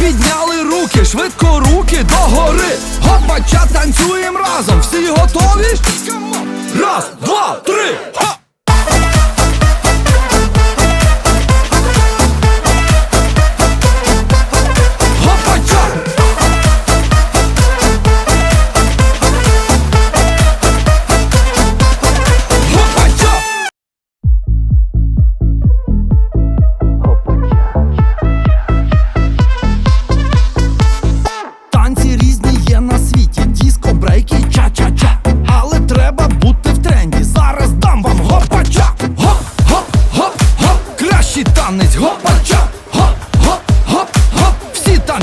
підняли руки, швидко руки догори. Гоп, бача, танцюємо разом. Всі готові? Раз, два, три. Ха!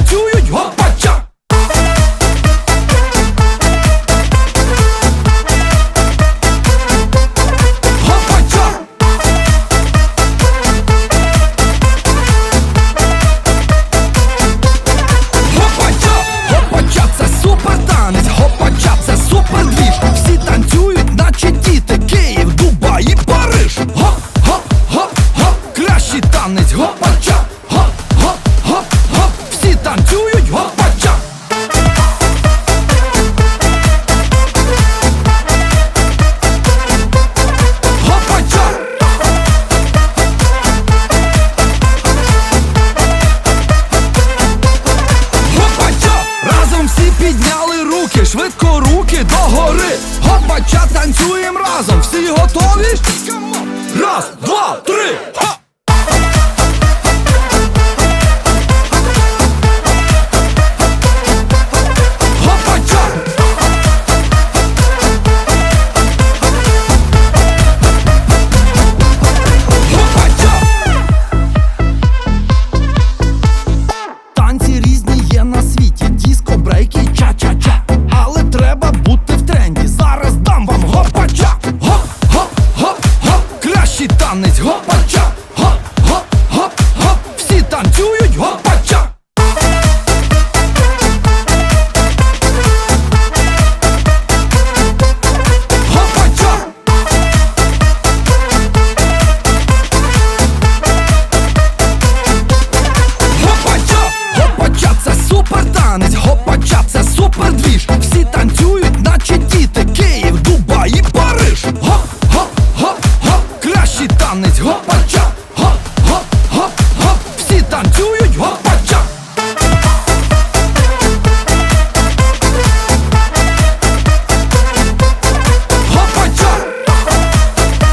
九月女王。Хоча танцюємо разом, всі готові. Хоча це супер двіж.